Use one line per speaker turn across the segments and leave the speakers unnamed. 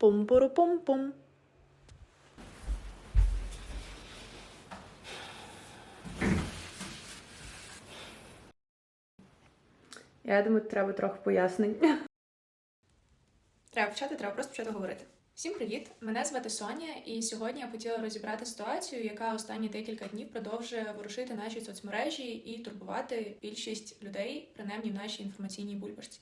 Пум-пуру-пум-пум. Я думаю, треба трохи пояснень.
Треба почати, треба просто почати говорити. Всім привіт! Мене звати Соня, і сьогодні я хотіла розібрати ситуацію, яка останні декілька днів продовжує ворушити наші соцмережі і турбувати більшість людей, принаймні в нашій інформаційній бульбашці.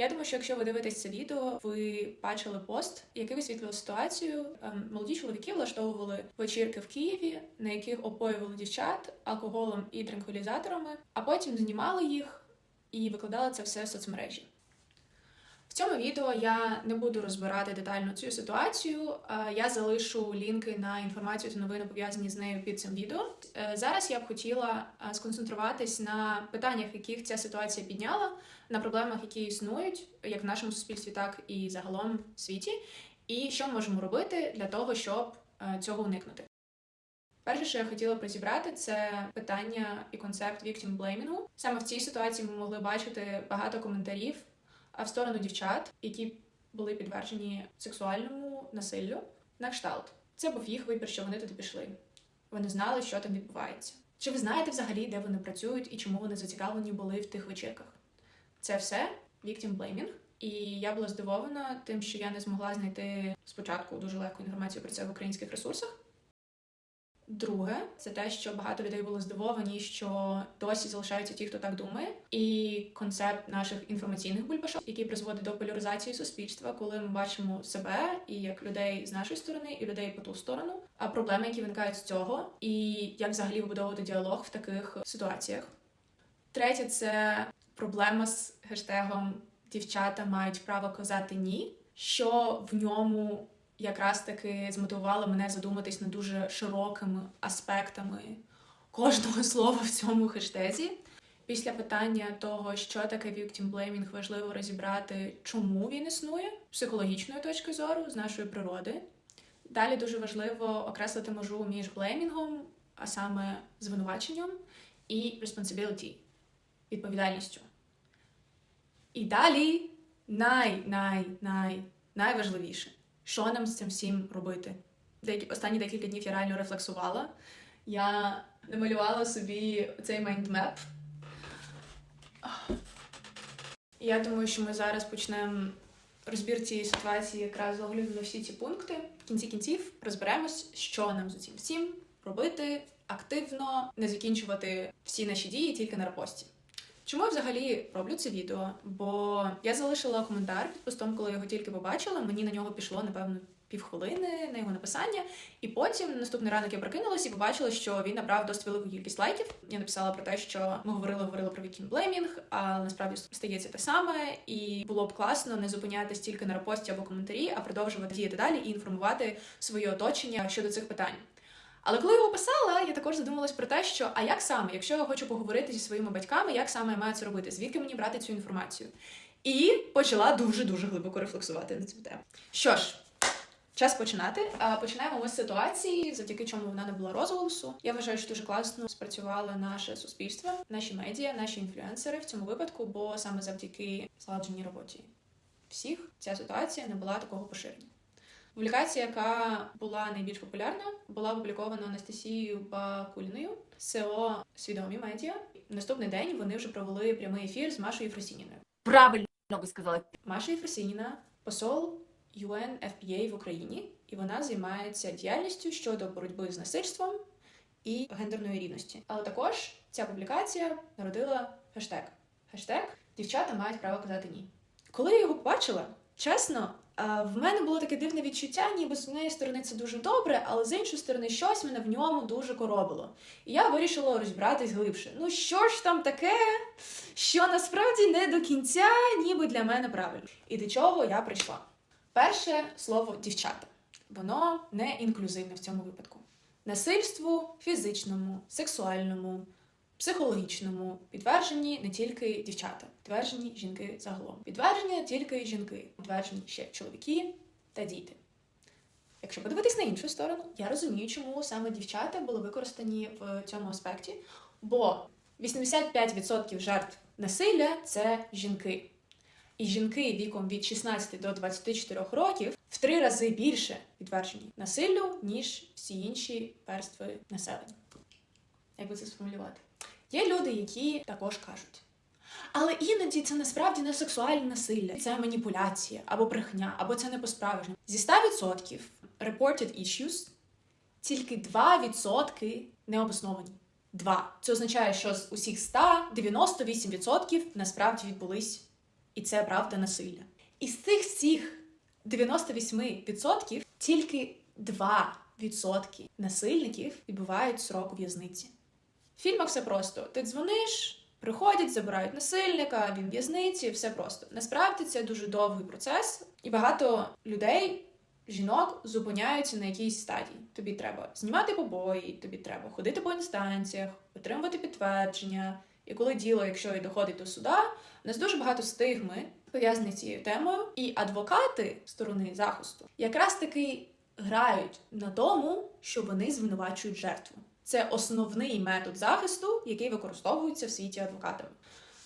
Я думаю, що якщо ви дивитесь це відео, ви бачили пост, який висвітлював ситуацію. Ем, Молоді чоловіки влаштовували вечірки в Києві, на яких опоювали дівчат алкоголем і транквілізаторами, а потім знімали їх і викладали це все в соцмережі. Цьому відео я не буду розбирати детально цю ситуацію. Я залишу лінки на інформацію та новини пов'язані з нею під цим відео. Е, Зараз я б хотіла е, сконцентруватись на питаннях, яких ця ситуація підняла, на проблемах, які існують як в нашому суспільстві, так і загалом в світі, і що ми можемо робити для того, щоб е, цього уникнути. Перше, що я хотіла б розібрати, це питання і концепт victim blaming. Саме в цій ситуації ми могли бачити багато коментарів а в сторону дівчат, які були підтверджені сексуальному насиллю на кшталт. Це був їх вибір, що вони туди пішли. Вони знали, що там відбувається. Чи ви знаєте взагалі, де вони працюють і чому вони зацікавлені були в тих вечірках? Це все victim blaming. І я була здивована тим, що я не змогла знайти спочатку дуже легку інформацію про це в українських ресурсах. Друге, це те, що багато людей були здивовані, що досі залишаються ті, хто так думає, і концепт наших інформаційних бульбашок, який призводить до поляризації суспільства, коли ми бачимо себе і як людей з нашої сторони, і людей по ту сторону, а проблеми, які виникають з цього, і як взагалі вибудовувати діалог в таких ситуаціях. Третє, це проблема з хештегом Дівчата мають право казати ні, що в ньому якраз таки змотивувало мене задуматись над дуже широкими аспектами кожного слова в цьому хештезі. Після питання того, що таке victim blaming, важливо розібрати, чому він існує з психологічної точки зору, з нашої природи. Далі дуже важливо окреслити межу між блеймінгом, а саме звинуваченням, і responsibility – відповідальністю. І далі най-най-най найважливіше що нам з цим всім робити. Деякі останні декілька днів я реально рефлексувала. Я намалювала собі цей майндмеп. Я думаю, що ми зараз почнемо розбір цієї ситуації якраз огляду на всі ці пункти. В кінці кінців розберемось, що нам з цим всім робити активно, не закінчувати всі наші дії тільки на репості. Чому я взагалі роблю це відео? Бо я залишила коментар під постом, коли його тільки побачила. Мені на нього пішло, напевно, півхвилини на його написання. І потім наступний ранок я прокинулася і побачила, що він набрав досить велику кількість лайків. Я написала про те, що ми говорили, говорили про victim blaming, а насправді стається те саме, і було б класно не зупинятись тільки на репості або коментарі, а продовжувати діяти далі і інформувати своє оточення щодо цих питань. Але коли його писала, я також задумалась про те, що а як саме, якщо я хочу поговорити зі своїми батьками, як саме я маю це робити, звідки мені брати цю інформацію? І почала дуже дуже глибоко рефлексувати на цю тему. Що ж, час починати. Починаємо ми з ситуації, завдяки чому вона не була розголосу. Я вважаю, що дуже класно спрацювало наше суспільство, наші медіа, наші інфлюенсери в цьому випадку, бо саме завдяки злагодженій роботі всіх ця ситуація не була такого поширення. Публікація, яка була найбільш популярна, була опублікована Анастасією Бакуліною, СЕО Свідомі медіа. Наступний день вони вже провели прямий ефір з Машою Єфросініною.
Правильно ви сказали.
Маша Єфросініна – посол UNFPA в Україні, і вона займається діяльністю щодо боротьби з насильством і гендерної рівності. Але також ця публікація народила хештег. Хештег Дівчата мають право казати ні. Коли я його побачила, чесно, в мене було таке дивне відчуття, ніби з однієї сторони це дуже добре, але з іншої сторони щось мене в ньому дуже коробило. І я вирішила розібратись глибше. Ну що ж там таке, що насправді не до кінця, ніби для мене правильно. І до чого я прийшла? Перше слово дівчата. Воно не інклюзивне в цьому випадку. Насильству фізичному, сексуальному, психологічному підтверджені не тільки дівчата, підтверджені жінки загалом. Підтверджені не тільки жінки, підтверджені ще чоловіки та діти. Якщо подивитись на іншу сторону, я розумію, чому саме дівчата були використані в цьому аспекті, бо 85% жертв насилля це жінки. і жінки віком від 16 до 24 років в три рази більше підтверджені насиллю, ніж всі інші верстви населення. Як би це сформулювати? Є люди, які також кажуть. Але іноді це насправді не сексуальне насилля, це маніпуляція або брехня, або це не по-справжньому. Зі 100% reported issues тільки 2% не обосновані. 2. Це означає, що з усіх 100 98% насправді відбулись, і це правда насилля. І з цих всіх 98% тільки 2% насильників відбувають срок в'язниці. В фільмах все просто. Ти дзвониш, приходять, забирають насильника, він в'язниці, все просто. Насправді це дуже довгий процес, і багато людей, жінок, зупиняються на якійсь стадії. Тобі треба знімати побої, тобі треба ходити по інстанціях, отримувати підтвердження. І коли діло, якщо і доходить до суда, у нас дуже багато стигми пов'язаних цією темою, і адвокати сторони захисту якраз таки грають на тому, що вони звинувачують жертву. Це основний метод захисту, який використовується в світі адвокатами.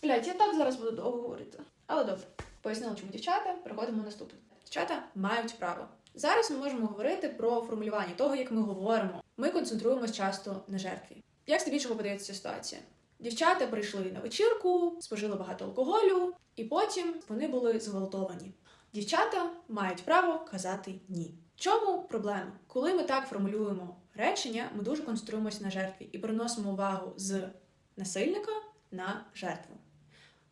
Блять, я так зараз буду довго говорити. Але добре, пояснила, чому дівчата. Переходимо наступне. Дівчата мають право. Зараз ми можемо говорити про формулювання того, як ми говоримо. Ми концентруємось часто на жертві. Як здебільшого подається ця ситуація? Дівчата прийшли на вечірку, спожили багато алкоголю, і потім вони були зґвалтовані. Дівчата мають право казати ні. В чому проблема? Коли ми так формулюємо речення, ми дуже концентруємося на жертві і переносимо увагу з насильника на жертву.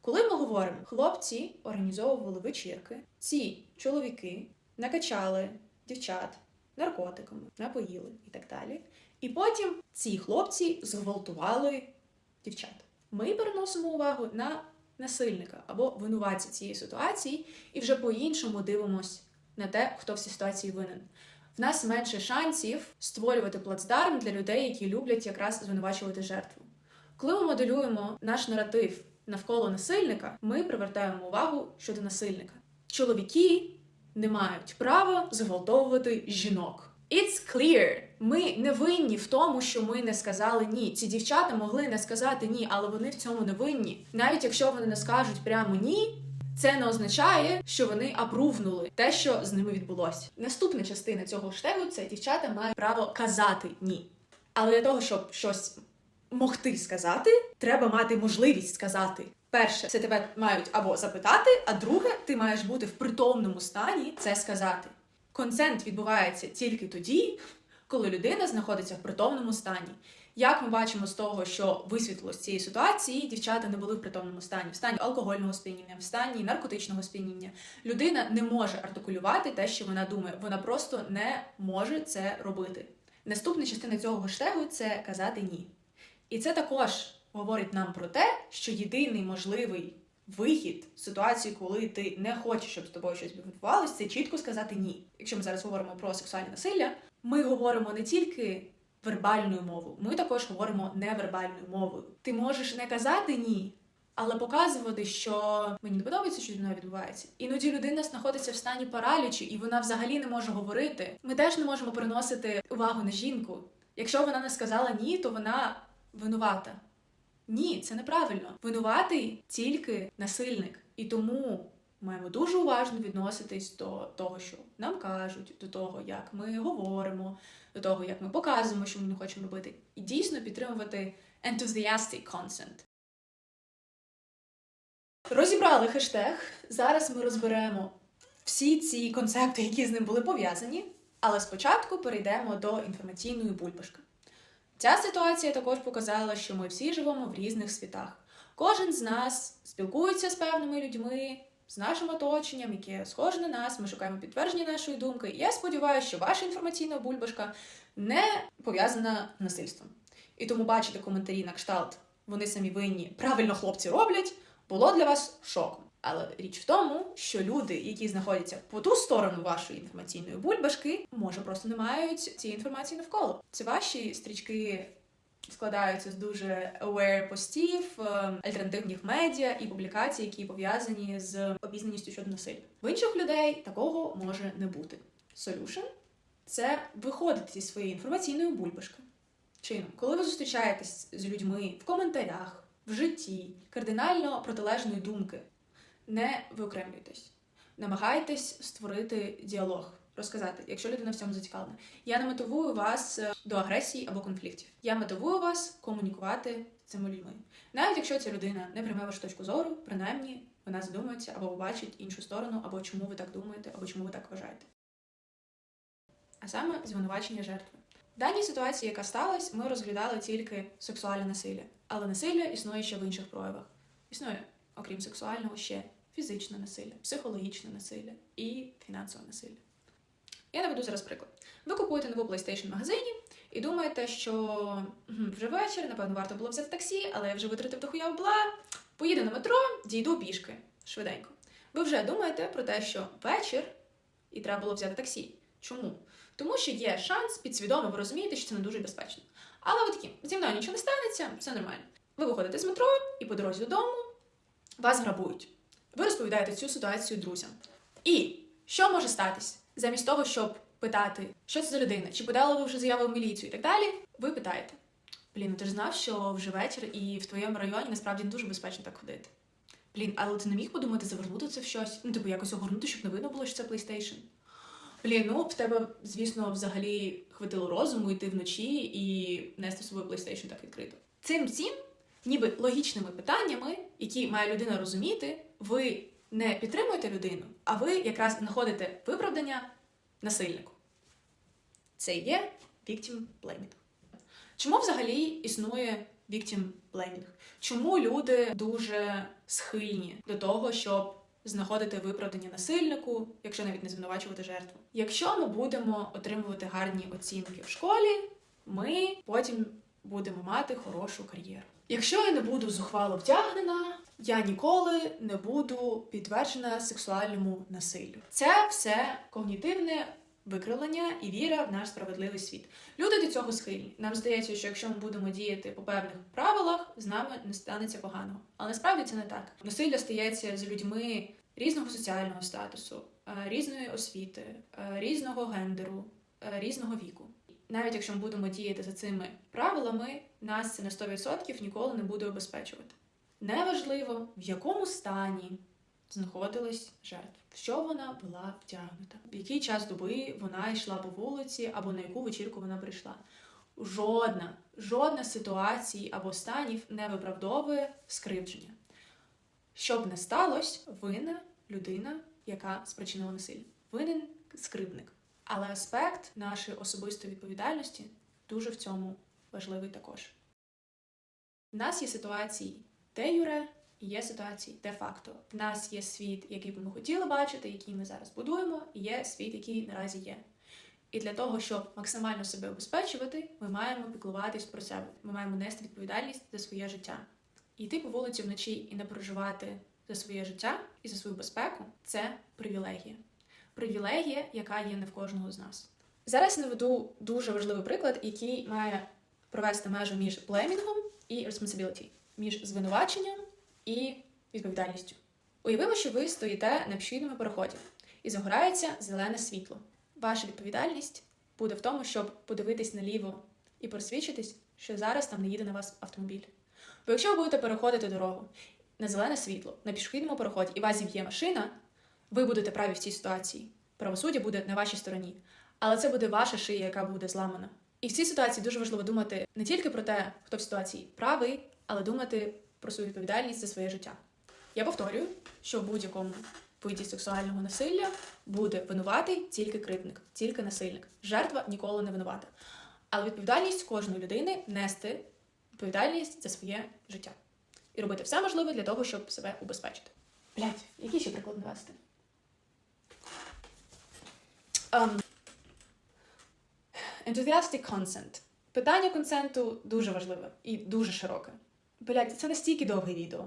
Коли ми говоримо, хлопці організовували вечірки, ці чоловіки накачали дівчат наркотиками, напоїли і так далі. І потім ці хлопці зґвалтували дівчат. Ми переносимо увагу на насильника або винуватця цієї ситуації, і вже по-іншому дивимось на те, хто в цій ситуації винен. Нас менше шансів створювати плацдарм для людей, які люблять якраз звинувачувати жертву. Коли ми моделюємо наш наратив навколо насильника, ми привертаємо увагу щодо насильника. Чоловіки не мають права зґвалтовувати жінок. It's clear. Ми не винні в тому, що ми не сказали ні. Ці дівчата могли не сказати ні, але вони в цьому не винні. Навіть якщо вони не скажуть прямо ні, це не означає, що вони апрувнули те, що з ними відбулося. Наступна частина цього штегу це дівчата мають право казати ні. Але для того, щоб щось могти сказати, треба мати можливість сказати. Перше, це тебе мають або запитати, а друге, ти маєш бути в притомному стані це сказати. Консент відбувається тільки тоді, коли людина знаходиться в притомному стані. Як ми бачимо з того, що висвітлило з цієї ситуації, дівчата не були в притомному стані, в стані алкогольного сп'яніння, в стані наркотичного сп'яніння. Людина не може артикулювати те, що вона думає. Вона просто не може це робити. Наступна частина цього гештегу це казати ні. І це також говорить нам про те, що єдиний можливий вихід з ситуації, коли ти не хочеш, щоб з тобою щось відбувалося, це чітко сказати ні. Якщо ми зараз говоримо про сексуальне насилля, ми говоримо не тільки вербальною мовою, ми також говоримо невербальною мовою. Ти можеш не казати ні. Але показувати, що мені не подобається, що зі мною відбувається. Іноді людина знаходиться в стані паралічу, і вона взагалі не може говорити. Ми теж не можемо приносити увагу на жінку. Якщо вона не сказала ні, то вона винувата. Ні, це неправильно. Винуватий тільки насильник. І тому маємо дуже уважно відноситись до того, що нам кажуть, до того, як ми говоримо, до того, як ми показуємо, що ми не хочемо робити, і дійсно підтримувати enthusiastic consent. Розібрали хештег. Зараз ми розберемо всі ці концепти, які з ним були пов'язані. Але спочатку перейдемо до інформаційної бульбашки. Ця ситуація також показала, що ми всі живемо в різних світах. Кожен з нас спілкується з певними людьми, з нашим оточенням, яке схоже на нас. Ми шукаємо підтвердження нашої думки. І я сподіваюся, що ваша інформаційна бульбашка не пов'язана з насильством. І тому бачити коментарі на кшталт вони самі винні, правильно хлопці роблять, було для вас шоком. Але річ в тому, що люди, які знаходяться по ту сторону вашої інформаційної бульбашки, може просто не мають цієї інформації навколо. Це ваші стрічки складаються з дуже aware постів, е, альтернативних медіа і публікацій, які пов'язані з обізнаністю щодо насилля. В інших людей такого може не бути. Solution – це виходити зі своєї інформаційної бульбашки. Чином, коли ви зустрічаєтесь з людьми в коментарях, в житті, кардинально протилежної думки, не виокремлюйтесь. Намагайтесь створити діалог, розказати, якщо людина в цьому зацікавлена. Я не мотивую вас е, до агресії або конфліктів. Я мотивую вас комунікувати з цими людьми. Навіть якщо ця людина не прийме вашу точку зору, принаймні вона задумається або побачить іншу сторону, або чому ви так думаєте, або чому ви так вважаєте. А саме звинувачення жертви. В даній ситуації, яка сталася, ми розглядали тільки сексуальне насилля, але насилля існує ще в інших проявах. Існує, окрім сексуального, ще фізичне насилля, психологічне насилля і фінансове насилля. Я наведу зараз приклад. Ви купуєте нову PlayStation в магазині і думаєте, що вже вечір, напевно, варто було взяти таксі, але я вже витратив дохуя бабла, поїду на метро, дійду пішки швиденько. Ви вже думаєте про те, що вечір і треба було взяти таксі. Чому? Тому що є шанс, підсвідомо ви розумієте, що це не дуже безпечно. Але ви такі, зі мною нічого не станеться, все нормально. Ви виходите з метро і по дорозі додому вас грабують. Ви розповідаєте цю ситуацію друзям. І що може статись? Замість того, щоб питати, що це за людина, чи подали ви вже заяву в міліцію і так далі, ви питаєте: Блін, ну ти ж знав, що вже вечір і в твоєму районі насправді не дуже безпечно так ходити. Блін, але ти не міг подумати завернути це в щось? Ну, типу, якось огорнути, щоб не видно було, що це PlayStation. Блін, ну в тебе, звісно, взагалі хватило розуму йти вночі і нести з собою PlayStation так відкрито. Цим всім, ніби логічними питаннями, які має людина розуміти, ви не підтримуєте людину, а ви якраз знаходите виправдання насильнику. Це є victim blaming. Чому взагалі існує victim blaming? Чому люди дуже схильні до того, щоб знаходити виправдання насильнику, якщо навіть не звинувачувати жертву? Якщо ми будемо отримувати гарні оцінки в школі, ми потім будемо мати хорошу кар'єру. Якщо я не буду зухвало втягнена, я ніколи не буду підтверджена сексуальному насиллю. Це все когнітивне викривлення і віра в наш справедливий світ. Люди до цього схильні. Нам здається, що якщо ми будемо діяти по певних правилах, з нами не станеться поганого. Але насправді це не так. Насилля стається з людьми різного соціального статусу, е, різної освіти, е, різного гендеру, е, різного віку. Навіть якщо ми будемо діяти за цими правилами, нас це на 100% ніколи не буде обезпечувати. Неважливо, в якому стані знаходилась жертва, в що вона була втягнута, в який час доби вона йшла по вулиці або на яку вечірку вона прийшла. Жодна, жодна ситуації або станів не виправдовує скривдження. Щоб не сталося, винна людина, яка спричинила насилля. Винен скривдник. Але аспект нашої особистої відповідальності дуже в цьому важливий також. В нас є ситуації де юре, і є ситуації де-факто. В нас є світ, який би ми хотіли бачити, який ми зараз будуємо, і є світ, який наразі є. І для того, щоб максимально себе обезпечувати, ми маємо піклуватись про себе. Ми маємо нести відповідальність за своє життя. Йти по вулиці вночі і не переживати за своє життя і за свою безпеку це привілегія. Привілегія, яка є не в кожного з нас. Зараз наведу дуже важливий приклад, який має провести межу між блемінгом і responsibility, між звинуваченням і відповідальністю. Уявимо, що ви стоїте на пішохідному переході і загорається зелене світло. Ваша відповідальність буде в тому, щоб подивитись наліво і просвідчитись, що зараз там не їде на вас автомобіль. Бо якщо ви будете переходити дорогу на зелене світло на пішохідному переході і вас зіб'є машина, ви будете праві в цій ситуації. Правосуддя буде на вашій стороні, але це буде ваша шия, яка буде зламана. І в цій ситуації дуже важливо думати не тільки про те, хто в ситуації правий, але думати про свою відповідальність за своє життя. Я повторюю, що в будь-якому виді сексуального насилля буде винуватий тільки кривдник, тільки насильник. Жертва ніколи не винувата. Але відповідальність кожної людини нести відповідальність за своє життя і робити все можливе для того, щоб себе убезпечити. Блять, який ще приклад навести? Um, enthusiastic consent. Питання консенту дуже важливе і дуже широке. Блять, це настільки довге відео.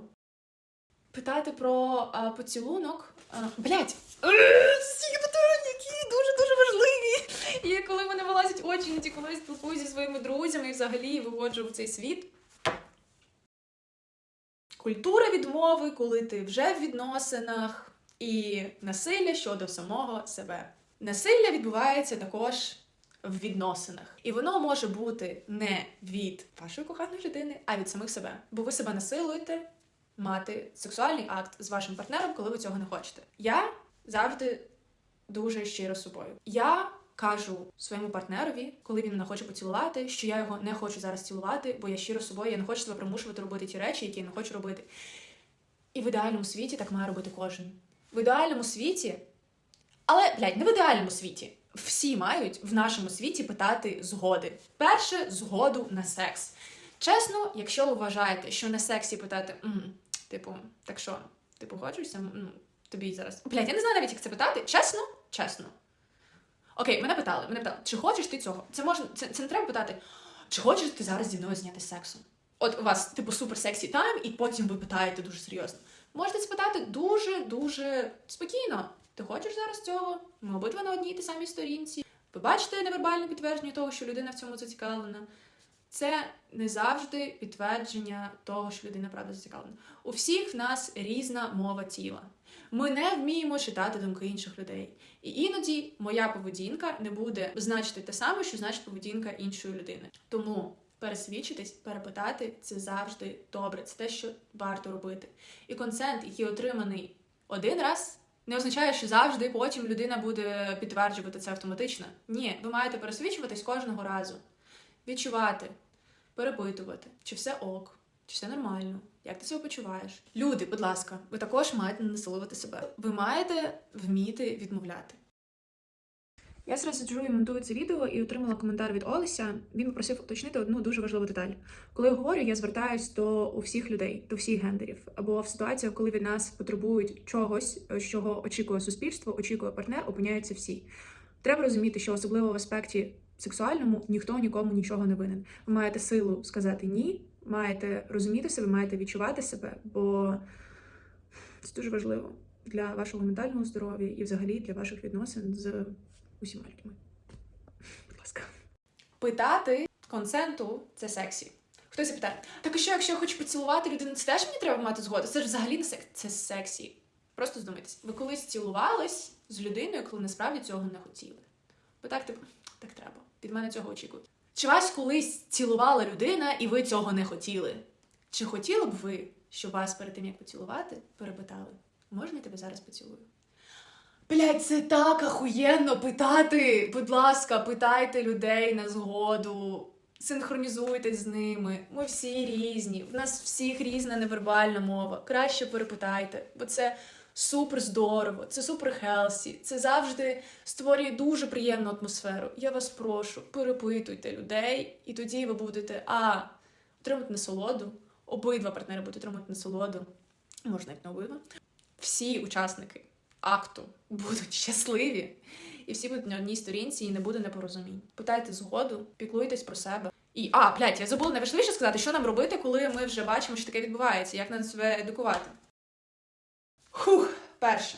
Питати про а, поцілунок. А, блять! Стільки питань, які дуже-дуже важливі. І коли мене вилазять очі, ті, коли я спілкуюся зі своїми друзями і взагалі виводжу в цей світ. Культура відмови, коли ти вже в відносинах, і насилля щодо самого себе. Насилля відбувається також в відносинах, і воно може бути не від вашої коханої людини, а від самих себе. Бо ви себе насилуєте мати сексуальний акт з вашим партнером, коли ви цього не хочете. Я завжди дуже щиро собою. Я кажу своєму партнерові, коли він мене хоче поцілувати, що я його не хочу зараз цілувати, бо я щиро собою, я не хочу себе примушувати робити ті речі, які я не хочу робити. І в ідеальному світі так має робити кожен. В ідеальному світі, але блядь, не в ідеальному світі. Всі мають в нашому світі питати згоди. Перше згоду на секс. Чесно, якщо ви вважаєте, що на сексі питати, «М, типу, так що, ти погоджуєшся? Ну, тобі зараз. Блядь, я не знаю навіть, як це питати. Чесно, чесно. Окей, мене питали, мене питали, чи хочеш ти цього? Це можна, це, це не треба питати, чи хочеш ти зараз зі мною зняти сексом? От у вас, типу, супер сексі тайм, і потім ви питаєте дуже серйозно. Можете спитати дуже-дуже спокійно. Ти хочеш зараз цього? Ми обидва на одній і тій самій сторінці. Ви бачите невербальне підтвердження того, що людина в цьому зацікавлена. Це не завжди підтвердження того, що людина правда зацікавлена. У всіх в нас різна мова тіла. Ми не вміємо читати думки інших людей. І іноді моя поведінка не буде значити те саме, що значить поведінка іншої людини. Тому пересвідчитись, перепитати це завжди добре. Це те, що варто робити. І консент, який отриманий один раз, не означає, що завжди потім людина буде підтверджувати це автоматично. Ні, ви маєте пересвідчуватись кожного разу, відчувати, перепитувати, чи все ок, чи все нормально, як ти себе почуваєш. Люди, будь ласка, ви також маєте насилувати себе. Ви маєте вміти відмовляти. Я зараз сиджу і монтую це відео і отримала коментар від Олеся. Він попросив уточнити одну дуже важливу деталь. Коли я говорю, я звертаюсь до усіх людей, до всіх гендерів. Або в ситуаціях, коли від нас потребують чогось, чого очікує суспільство, очікує партнер, опиняються всі. Треба розуміти, що особливо в аспекті сексуальному ніхто нікому нічого не винен. Ви маєте силу сказати ні, маєте розуміти себе, маєте відчувати себе, бо це дуже важливо для вашого ментального здоров'я і взагалі для ваших відносин з усіма людьми. Будь ласка. Питати консенту це сексі. Хтось запитає, так а що, якщо я хочу поцілувати людину, це теж мені треба мати згоду? Це ж взагалі не секс, це сексі. Просто здумайтесь, ви колись цілувались з людиною, коли насправді цього не хотіли. Бо так, типу, так треба. Від мене цього очікують. Чи вас колись цілувала людина, і ви цього не хотіли? Чи хотіли б ви, щоб вас перед тим, як поцілувати, перепитали? Можна я тебе зараз поцілую? Блять, це так ахуєнно питати. Будь ласка, питайте людей на згоду. Синхронізуйтесь з ними. Ми всі різні. В нас всіх різна невербальна мова. Краще перепитайте, бо це супер здорово, це супер хелсі. Це завжди створює дуже приємну атмосферу. Я вас прошу, перепитуйте людей, і тоді ви будете а отримати насолоду. Обидва партнери будуть отримати насолоду. Можна навіть не обидва. Всі учасники акту будуть щасливі, і всі будуть на одній сторінці, і не буде непорозумінь. Питайте згоду, піклуйтесь про себе. І а, блядь, я забула найважливіше сказати, що нам робити, коли ми вже бачимо, що таке відбувається, як нам себе едукувати. Хух, перше.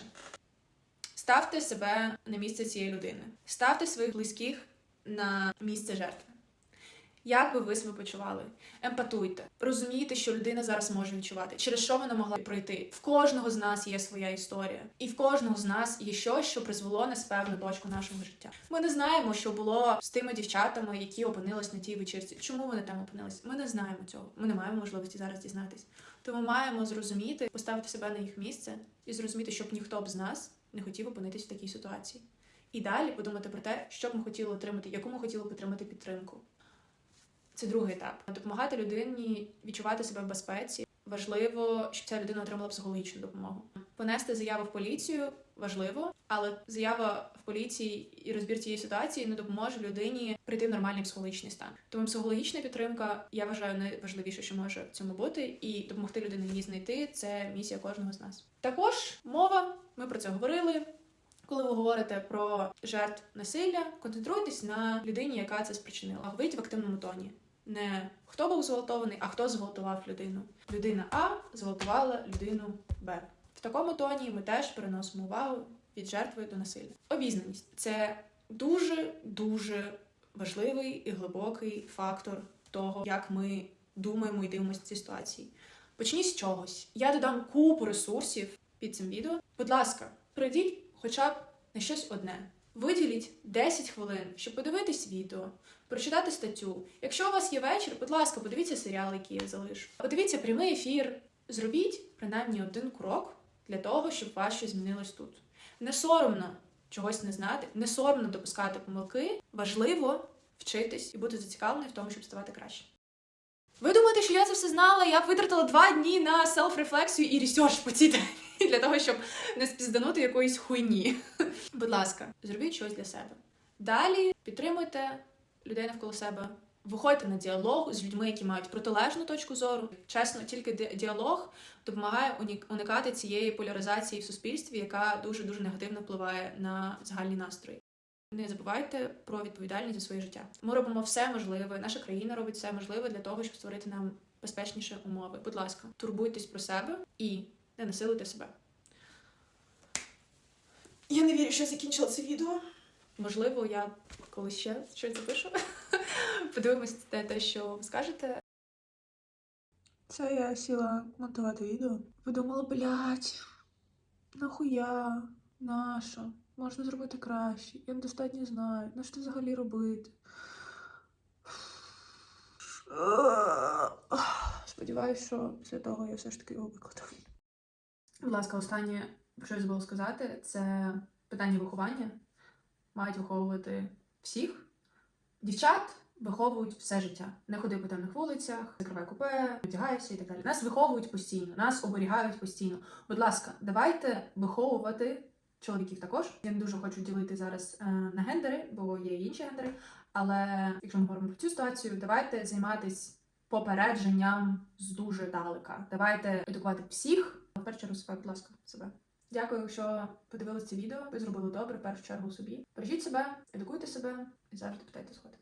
Ставте себе на місце цієї людини. Ставте своїх близьких на місце жертви. Як би ви себе почували? Емпатуйте, розумійте, що людина зараз може відчувати, через що вона могла пройти. В кожного з нас є своя історія, і в кожного з нас є щось, що призвело нас в певну точку нашого життя. Ми не знаємо, що було з тими дівчатами, які опинились на тій вечірці. Чому вони там опинились? Ми не знаємо цього. Ми не маємо можливості зараз дізнатись. Тому маємо зрозуміти, поставити себе на їх місце і зрозуміти, щоб ніхто б з нас не хотів опинитись в такій ситуації. І далі подумати про те, що б ми хотіли отримати, яку ми хотіли б отримати підтримку. Це другий етап. Допомагати людині відчувати себе в безпеці. Важливо, щоб ця людина отримала психологічну допомогу. Понести заяву в поліцію важливо, але заява в поліції і розбір цієї ситуації не допоможе людині прийти в нормальний психологічний стан. Тому психологічна підтримка, я вважаю, найважливіше, що може в цьому бути, і допомогти людині її знайти це місія кожного з нас. Також мова, ми про це говорили. Коли ви говорите про жертв насилля, концентруйтесь на людині, яка це спричинила. Говоріть в активному тоні. Не хто був зґвалтований, а хто зґвалтував людину. Людина А зґвалтувала людину Б. В такому тоні ми теж переносимо увагу від жертви до насилля. Обізнаність це дуже дуже важливий і глибокий фактор того, як ми думаємо і дивимося ці ситуації. Почніть з чогось. Я додам купу ресурсів під цим відео. Будь ласка, прийдіть хоча б на щось одне. Виділіть 10 хвилин, щоб подивитись відео, прочитати статтю. Якщо у вас є вечір, будь ласка, подивіться серіал, який я залишу. Подивіться прямий ефір Зробіть принаймні один крок для того, щоб у вас щось змінилось тут. Не соромно чогось не знати, не соромно допускати помилки. Важливо вчитись і бути зацікавленим в тому, щоб ставати краще. Ви думаєте, що я це все знала? Я витратила два дні на селф-рефлексію і ресерч по цій темі для того, щоб не спізданути якоїсь хуйні. Будь ласка, зробіть щось для себе. Далі підтримуйте людей навколо себе. Виходьте на діалог з людьми, які мають протилежну точку зору. Чесно, тільки діалог допомагає уникати цієї поляризації в суспільстві, яка дуже дуже негативно впливає на загальні настрої. Не забувайте про відповідальність за своє життя. Ми робимо все можливе. Наша країна робить все можливе для того, щоб створити нам безпечніші умови. Будь ласка, турбуйтесь про себе і не насилуйте себе.
Я не вірю, що я закінчила це відео.
Можливо, я колись ще щось запишу. Подивимось те, те, що ви скажете.
Це я сіла монтувати відео. Подумала, блядь, нахуя? Нащо? Можна зробити краще. Я недостатньо знаю. На що взагалі робити? Сподіваюсь, що після того я все ж таки його викладу.
Будь ласка, останнє, про що я забула сказати, це питання виховання. Мають виховувати всіх. Дівчат виховують все життя. Не ходи по темних вулицях, закривай купе, одягайся і так далі. Нас виховують постійно, нас оберігають постійно. Будь ласка, давайте виховувати чоловіків також. Я не дуже хочу ділити зараз е, на гендери, бо є інші гендери. Але якщо ми говоримо про цю ситуацію, давайте займатися попередженням з дуже далека. Давайте едукувати всіх. Чергу себе, будь ласка, себе. Дякую, що подивилися це відео. Ви зробили добре в першу чергу собі. Бережіть себе, едукуйте себе і завжди питайте сходи.